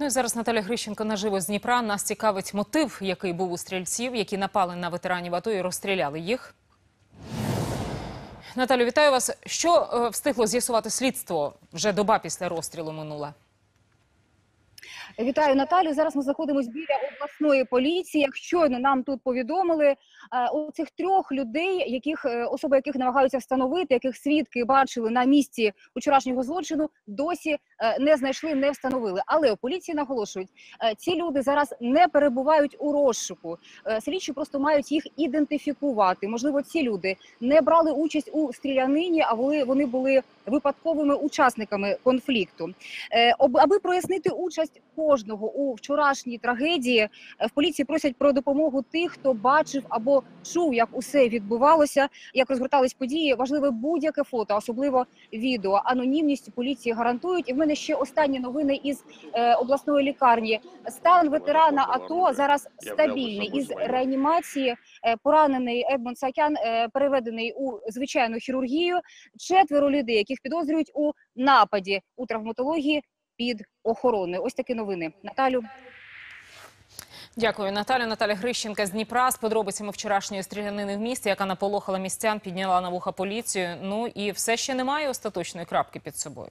Ну і зараз Наталя Грищенко наживо з Дніпра. Нас цікавить мотив, який був у стрільців, які напали на ветеранів АТО і розстріляли їх. Наталю, вітаю вас. Що е, встигло з'ясувати слідство? Вже доба після розстрілу минула. Вітаю Наталю. Зараз ми знаходимося біля обласної поліції. Як щойно нам тут повідомили, е, у цих трьох людей, яких е, особи яких намагаються встановити, яких свідки бачили на місці вчорашнього злочину, досі е, не знайшли, не встановили. Але поліції наголошують, ці люди зараз не перебувають у розшуку. Слідчі просто мають їх ідентифікувати. Можливо, ці люди не брали участь у стрілянині, а вони, були випадковими учасниками конфлікту. Аби прояснити участь кожного у вчорашній трагедії, е, в поліції просять про допомогу тих, хто бачив або чув, як усе відбувалося, як розгортались події. Важливе будь-яке фото, особливо відео. Анонімність поліції гарантують. І в мене ще останні новини із е, обласної лікарні. Стан ветерана АТО зараз стабільний. Із реанімації е, поранений Едмон Сакян переведений у звичайну хірургію. Четверо людей, яких підозрюють у нападі у травматології під охороною. Ось такі новини. Наталю. Дякую, Наталя. Наталя Грищенка з Дніпра з подробицями вчорашньої стрілянини в місті, яка наполохала містян, підняла на вуха поліцію. Ну і все ще немає остаточної крапки під собою.